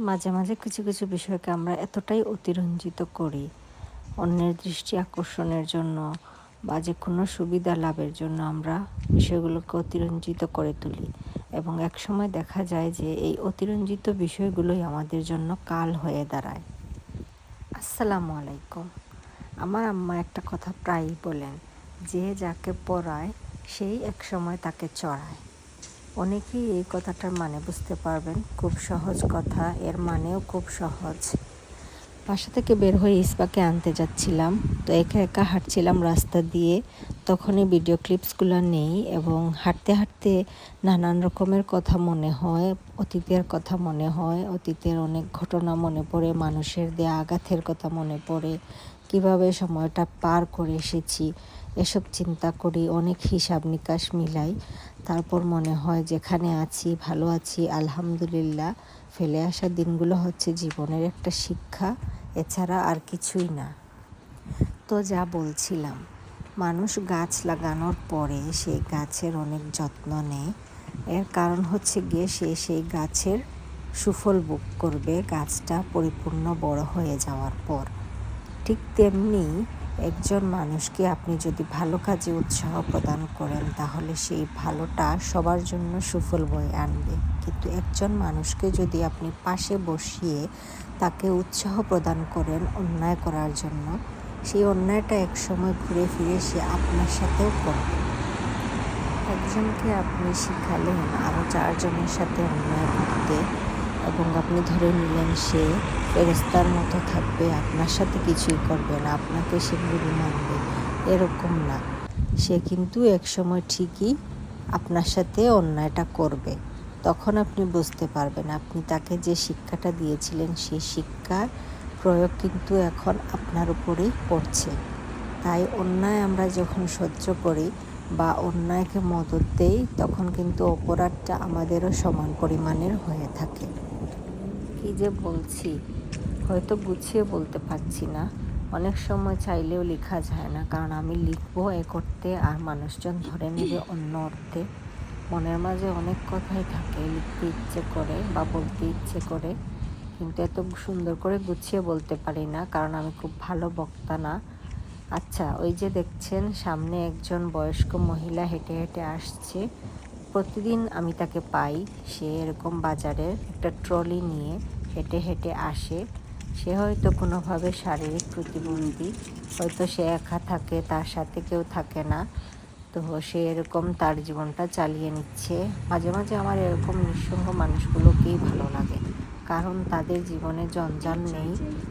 মাঝে মাঝে কিছু কিছু বিষয়কে আমরা এতটাই অতিরঞ্জিত করি। অন্যের দৃষ্টি আকর্ষণের জন্য বা যে কোনো সুবিধা লাভের জন্য আমরা বিষয়গুলোকে অতিরঞ্জিত করে তুলি। এবং একসময় দেখা যায় যে এই অতিরঞ্জিত বিষয়গুলোই আমাদের জন্য কাল হয়ে দাঁড়ায়। আসসালামু আলাইকুম। আমার আম্মা একটা কথা প্রায়ই বলেন, যে যাকে পড়ায় সেই একসময় তাকে চড়ায়। অনেকেই এই কথাটার মানে বুঝতে পারবেন। খুব সহজ কথা, এর মানেও খুব সহজ। বাসা থেকে বের হয়ে ইস্পাকে আনতে যাচ্ছিলাম। তো একা একা হাঁটছিলাম রাস্তা দিয়ে। তখনই ভিডিও ক্লিপসগুলো নেই এবং হাঁটতে হাঁটতে নানান রকমের কথা মনে হয়, অতীতের কথা মনে হয়, অতীতের অনেক ঘটনা মনে পড়ে, মানুষের দেয়া আঘাতের কথা মনে পড়ে, কীভাবে সময়টা পার করে এসেছি, এসব চিন্তা করি, অনেক হিসাব নিকাশ মিলাই। তারপর মনে হয় যেখানে আছি, ভালো আছি, আলহামদুলিল্লাহ, ফেলে আসা দিনগুলো হচ্ছে জীবনের একটা শিক্ষা, এছাড়া আর কিছুই না। তো যা বলছিলাম, মানুষ গাছ লাগানোর পরে সেই গাছের অনেক যত্ন নেয়। এর কারণ হচ্ছে গিয়ে সে সেই গাছের সুফল ভোগ করবে, গাছটা পরিপূর্ণ বড় হয়ে যাওয়ার পর। ঠিক তেমনি একজন মানুষকে আপনি যদি ভালো কাজে উৎসাহ প্রদান করেন, তাহলে সেই ভালোটা সবার জন্য সুফল বয়ে আনবে। কিন্তু একজন মানুষকে যদি আপনি পাশে বসিয়ে তাকে উৎসাহ প্রদান করেন অন্যায় করার জন্য, সেই অন্যায়টা একসময় ঘুরে ফিরে সে আপনার সাথেও করবে। একজনকে আপনি শিখালেন আরও চারজনের সাথে অন্যায় করতে এবং আপনি ধরে নিলেন সে ফেরেস্তার মতো থাকবে, আপনার সাথে কিছুই করবে না, আপনাকে সে গুরু মানবে। এরকম না। সে কিন্তু একসময় ঠিকই আপনার সাথে অন্যায়টা করবে। তখন আপনি বুঝতে পারবেন, আপনি তাকে যে শিক্ষাটা দিয়েছিলেন সেই শিক্ষার প্রয়োগ কিন্তু এখন আপনার উপরেই পড়ছে। তাই অন্যায় আমরা যখন সহ্য করি বা অন্যায়কে মদত দেই, তখন কিন্তু অপরাধটা আমাদেরও সমান পরিমাণের হয়ে থাকে। কি যে বলছি? হয়তো গুছিয়ে বলতে পারছি না। অনেক সময় চাইলেও লেখা যায় না, কারণ আমি লিখব এ করতে আর মানুষজন ধরে নেবে অন্য অর্থে। মনের মাঝে অনেক কথাই থাকে, লিখতে ইচ্ছে করে বা বলতে ইচ্ছে করে, কিন্তু এত সুন্দর করে গুছিয়ে বলতে পারি না, কারণ আমি খুব ভালো বক্তা না। আচ্ছা ওই যে দেখছেন, সামনে একজন বয়স্ক মহিলা হেঁটে হেঁটে আসছে। প্রতিদিন আমি তাকে পাই। সে এরকম বাজারে একটা ট্রলি নিয়ে হেঁটে হেঁটে আসে। সে হয়তো কোনোভাবে শারীরিক প্রতিবন্ধী, হয়তো সে একা থাকে, তার সাথে কেউ থাকে না। তো সে এরকম তার জীবনটা চালিয়ে নিচ্ছে। মাঝে মাঝে আমার এরকম নিঃসঙ্গ মানুষগুলোকেই ভালো লাগে। কারণ তাদের জীবনে জঞ্জাল নেই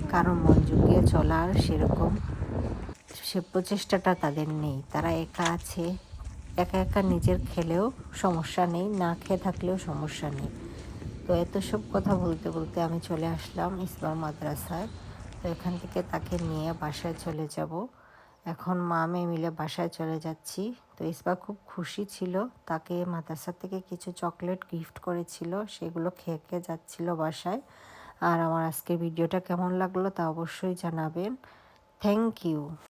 কারণ মন জুগিয়ে চলার সেরকম সে প্রচেষ্টাটা তাদের নেই। তারা একা আছে একা একা নিজের খেলেও সমস্যা নেই, না খেয়ে থাকলেও সমস্যা নেই। তো এত সব কথা বলতে বলতে আমি চলে আসলাম ইসলাম মাদ্রাসায়। তো এখান থেকে তাকে নিয়ে বাসায় চলে যাব। এখন মা মেয়ে মিলে বাসায় চলে যাচ্ছি। তো ইসবা খুব খুশি ছিল। তাকে মাদ্রাসা থেকে কিছু চকলেট গিফট করেছিল, সেগুলো খেয়ে খেয়ে যাচ্ছিল বাসায়। আর আমার আজকের ভিডিওটা কেমন লাগল তা অবশ্যই জানাবেন। Thank you.